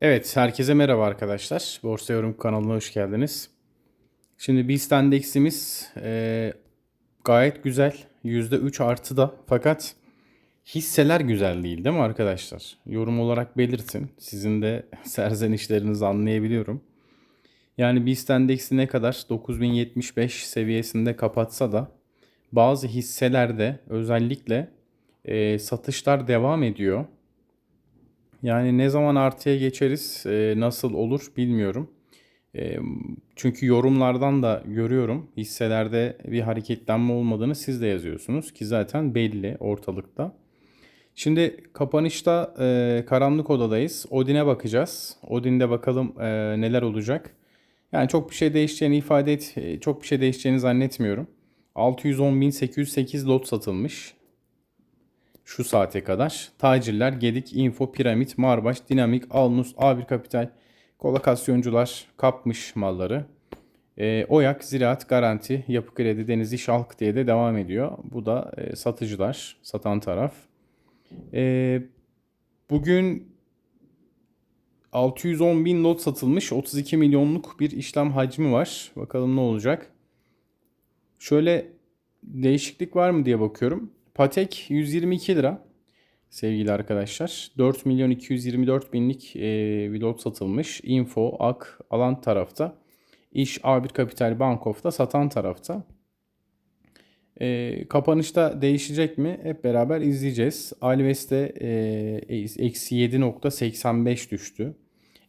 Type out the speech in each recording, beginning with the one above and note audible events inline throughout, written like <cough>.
Evet, herkese merhaba arkadaşlar. Borsa Yorum kanalına hoş geldiniz. Şimdi BIST endeksimiz e, gayet güzel. %3 artıda fakat hisseler güzel değil değil mi arkadaşlar? Yorum olarak belirtin. Sizin de <laughs> serzenişlerinizi anlayabiliyorum. Yani BIST endeksi ne kadar 9075 seviyesinde kapatsa da bazı hisselerde özellikle e, satışlar devam ediyor. Yani ne zaman artıya geçeriz, e, nasıl olur bilmiyorum. E, çünkü yorumlardan da görüyorum hisselerde bir hareketlenme olmadığını siz de yazıyorsunuz ki zaten belli ortalıkta. Şimdi kapanışta e, karanlık odadayız. Odin'e bakacağız. Odin'de bakalım e, neler olacak. Yani çok bir şey değişeceğini ifade et, e, çok bir şey değişeceğini zannetmiyorum. 610.808 lot satılmış şu saate kadar. Tacirler, Gedik, Info, Piramit, Marbaş, Dinamik, Alnus, A1 Kapital, kolokasyoncular kapmış malları. E, Oyak, Ziraat, Garanti, Yapı Kredi, Deniz İş Halk diye de devam ediyor. Bu da e, satıcılar, satan taraf. E, bugün 610 bin lot satılmış. 32 milyonluk bir işlem hacmi var. Bakalım ne olacak. Şöyle değişiklik var mı diye bakıyorum. Patek 122 lira sevgili arkadaşlar. 4 milyon 224 binlik e, bir lot satılmış. Info, Ak alan tarafta. İş A1 Kapital Bankof'ta satan tarafta. E, kapanışta değişecek mi? Hep beraber izleyeceğiz. Alves'te e, eksi 7.85 düştü.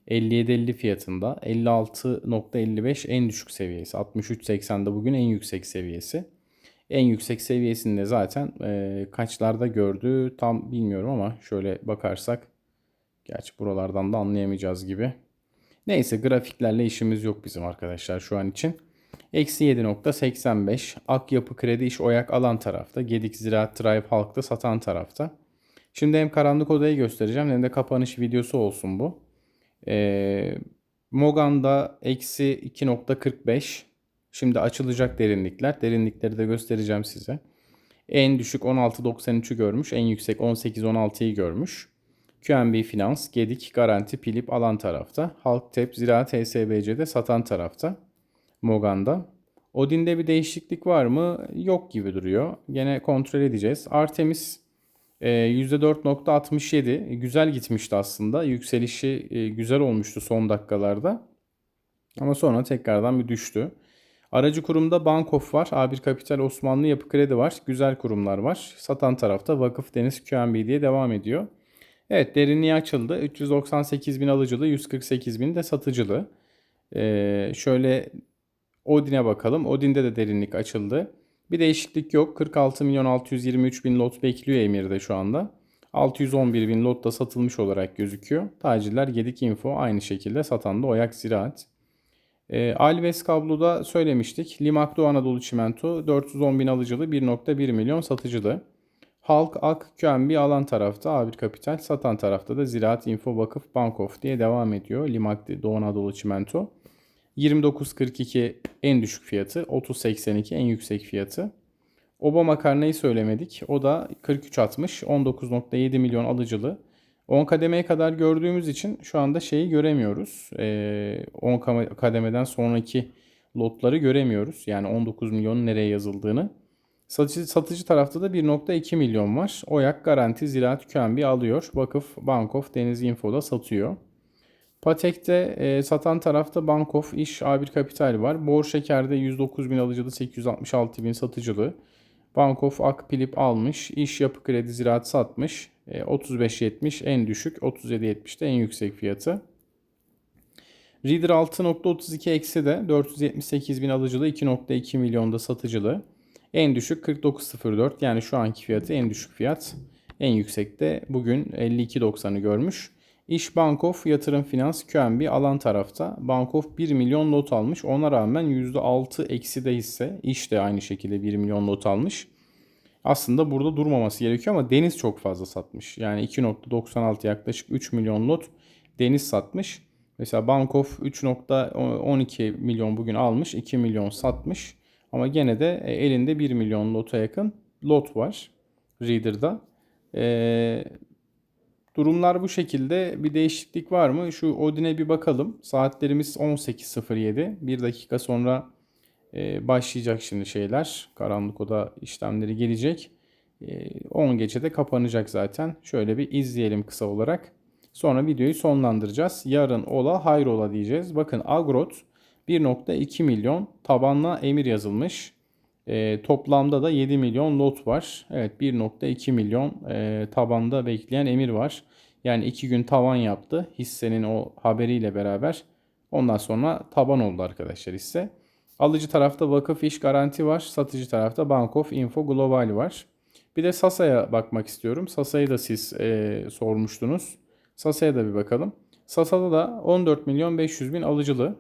57.50 fiyatında. 56.55 en düşük seviyesi. 63.80'da bugün en yüksek seviyesi. En yüksek seviyesinde zaten e, kaçlarda gördü tam bilmiyorum ama şöyle bakarsak gerçi buralardan da anlayamayacağız gibi. Neyse grafiklerle işimiz yok bizim arkadaşlar şu an için. Eksi 7.85 Ak Yapı Kredi iş Oyak alan tarafta. Gedik Ziraat Drive Halk'ta satan tarafta. Şimdi hem karanlık odayı göstereceğim hem de kapanış videosu olsun bu. Ee, Mogan'da eksi 2.45 Şimdi açılacak derinlikler. Derinlikleri de göstereceğim size. En düşük 16.93'ü görmüş. En yüksek 18.16'yı görmüş. QNB Finans, Gedik, Garanti, Pilip alan tarafta. Halktep, Ziraat, TSBC'de satan tarafta. Mogan'da. Odin'de bir değişiklik var mı? Yok gibi duruyor. Gene kontrol edeceğiz. Artemis %4.67 e, güzel gitmişti aslında. Yükselişi e, güzel olmuştu son dakikalarda. Ama sonra tekrardan bir düştü. Aracı kurumda Bankof var. A1 Kapital Osmanlı Yapı Kredi var. Güzel kurumlar var. Satan tarafta Vakıf Deniz QNB diye devam ediyor. Evet derinliği açıldı. 398 bin alıcılı, 148 bin de satıcılı. Ee, şöyle Odin'e bakalım. Odin'de de derinlik açıldı. Bir değişiklik yok. 46 milyon 623 bin lot bekliyor Emir'de şu anda. 611 bin lot da satılmış olarak gözüküyor. Tacirler Gedik Info aynı şekilde satan da Oyak Ziraat. E, Alves kabloda söylemiştik. Limak Doğu Anadolu Çimento 410 bin alıcılı 1.1 milyon satıcılı. Halk, Ak, QNB alan tarafta A1 Kapital, satan tarafta da Ziraat, Info, Vakıf, Bankof diye devam ediyor. Limak Doğu Anadolu Çimento. 29.42 en düşük fiyatı, 30.82 en yüksek fiyatı. Oba makarnayı söylemedik. O da 43.60, 19.7 milyon alıcılı. 10 kademeye kadar gördüğümüz için şu anda şeyi göremiyoruz. Ee, 10 kademeden sonraki lotları göremiyoruz. Yani 19 milyonun nereye yazıldığını. Satıcı, satıcı tarafta da 1.2 milyon var. Oyak Garanti Ziraat QNB alıyor. Vakıf Bankof Deniz Info'da satıyor. Patek'te e, satan tarafta Bankof İş A1 Kapital var. Bor Şeker'de 109 bin alıcılı 866 bin satıcılı. Bankof Akpilip almış. İş Yapı Kredi Ziraat satmış. 35.70 e, en düşük, 37.70 de en yüksek fiyatı. Reader 6.32 eksi de 478 bin alıcılı 2.2 milyonda satıcılı. En düşük 49.04 yani şu anki fiyatı en düşük fiyat. En yüksek de bugün 52.90'ı görmüş. İş Bankof Yatırım Finans QNB alan tarafta. Bankof 1 milyon lot almış. Ona rağmen %6 eksi de hisse. İş de aynı şekilde 1 milyon lot almış aslında burada durmaması gerekiyor ama Deniz çok fazla satmış. Yani 2.96 yaklaşık 3 milyon lot Deniz satmış. Mesela Bankof 3.12 milyon bugün almış, 2 milyon satmış. Ama gene de e, elinde 1 milyon lota yakın lot var Reader'da. Ee, Durumlar bu şekilde. Bir değişiklik var mı? Şu Odin'e bir bakalım. Saatlerimiz 18.07. Bir dakika sonra e, başlayacak şimdi şeyler. Karanlık oda işlemleri gelecek. E, 10 geçede kapanacak zaten. Şöyle bir izleyelim kısa olarak. Sonra videoyu sonlandıracağız. Yarın ola hayrola diyeceğiz. Bakın Agrot 1.2 milyon tabanla emir yazılmış. E, toplamda da 7 milyon lot var. Evet 1.2 milyon e, tabanda bekleyen emir var. Yani 2 gün tavan yaptı hissenin o haberiyle beraber. Ondan sonra taban oldu arkadaşlar hisse. Alıcı tarafta vakıf iş garanti var. Satıcı tarafta Bank of Info Global var. Bir de Sasa'ya bakmak istiyorum. Sasa'yı da siz e, sormuştunuz. Sasa'ya da bir bakalım. Sasa'da da 14 milyon 500 bin alıcılı.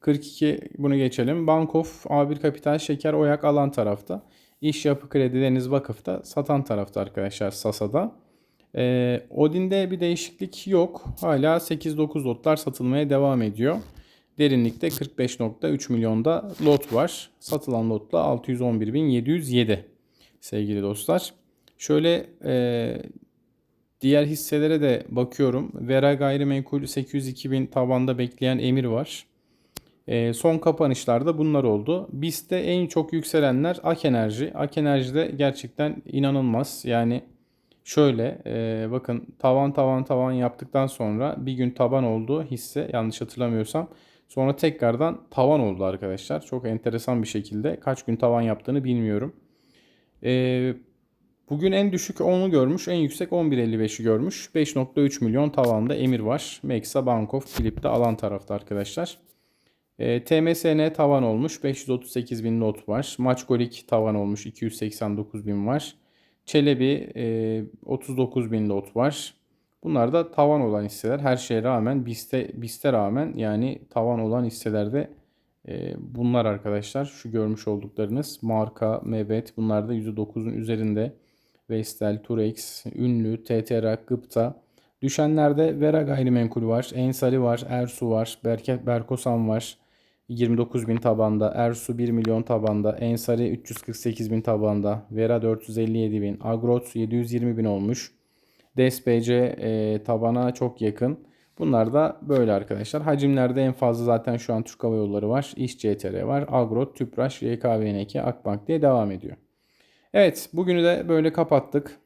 42 bunu geçelim. Bankof, A1 Kapital, Şeker, Oyak alan tarafta. İş Yapı Kredi, Deniz Vakıf'ta satan tarafta arkadaşlar Sasa'da. Ee, Odin'de bir değişiklik yok. Hala 8-9 lotlar satılmaya devam ediyor. Derinlikte 45.3 milyonda lot var. Satılan lotla 611.707 sevgili dostlar. Şöyle e, diğer hisselere de bakıyorum. Vera Gayrimenkul 802 bin tabanda bekleyen emir var. E, son kapanışlarda bunlar oldu. BIST'te en çok yükselenler Ak Enerji. Ak Enerji'de gerçekten inanılmaz. Yani şöyle e, bakın tavan tavan tavan yaptıktan sonra bir gün taban oldu hisse yanlış hatırlamıyorsam. Sonra tekrardan tavan oldu arkadaşlar. Çok enteresan bir şekilde. Kaç gün tavan yaptığını bilmiyorum. E, bugün en düşük 10'u görmüş. En yüksek 11.55'i görmüş. 5.3 milyon tavanda emir var. Mexa Bankof Philip'te alan tarafta arkadaşlar. E, TMSN tavan olmuş. 538 bin not var. Maçkolik tavan olmuş. 289 bin var. Çelebi e, 39 bin lot var. Bunlar da tavan olan hisseler. Her şeye rağmen BIST'e, BIST'e rağmen yani tavan olan hisselerde e, bunlar arkadaşlar. Şu görmüş olduklarınız marka, Mebet bunlar da %9'un üzerinde. Vestel, Turex, Ünlü, TTR, Gıpta. Düşenlerde Vera Gayrimenkul var, Ensari var, Ersu var, Berke, Berkosan var. 29 bin tabanda, Ersu 1 milyon tabanda, Ensari 348 bin tabanda, Vera 457 bin, Agrot 720 bin olmuş. DSPC e, tabana çok yakın. Bunlar da böyle arkadaşlar. Hacimlerde en fazla zaten şu an Türk Hava Yolları var. İş CTR var. Agrot, Tüpraş, YKVN2, Akbank diye devam ediyor. Evet bugünü de böyle kapattık.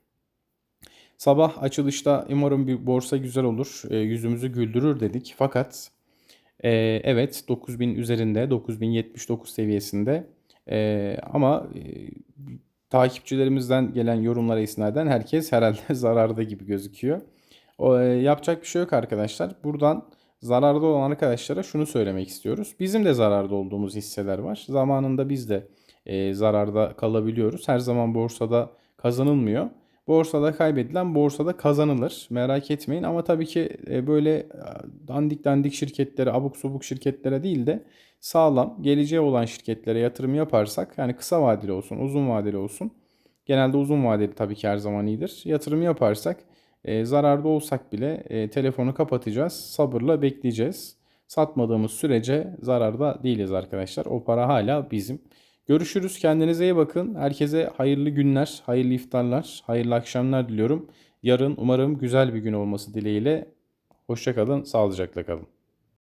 Sabah açılışta umarım bir borsa güzel olur. E, yüzümüzü güldürür dedik. Fakat e, evet 9000 üzerinde 9079 seviyesinde e, ama e, takipçilerimizden gelen yorumlara isnaden herkes herhalde <laughs> zararda gibi gözüküyor. O, e, yapacak bir şey yok arkadaşlar. Buradan zararda olan arkadaşlara şunu söylemek istiyoruz. Bizim de zararda olduğumuz hisseler var. Zamanında biz de e, zararda kalabiliyoruz. Her zaman borsada kazanılmıyor. Borsada kaybedilen borsada kazanılır. Merak etmeyin ama tabii ki e, böyle e, dandik dandik şirketlere, abuk subuk şirketlere değil de sağlam, geleceği olan şirketlere yatırım yaparsak yani kısa vadeli olsun, uzun vadeli olsun. Genelde uzun vadeli tabii ki her zaman iyidir. Yatırım yaparsak e, zararda olsak bile e, telefonu kapatacağız. Sabırla bekleyeceğiz. Satmadığımız sürece zararda değiliz arkadaşlar. O para hala bizim. Görüşürüz. Kendinize iyi bakın. Herkese hayırlı günler, hayırlı iftarlar, hayırlı akşamlar diliyorum. Yarın umarım güzel bir gün olması dileğiyle. Hoşçakalın, sağlıcakla kalın.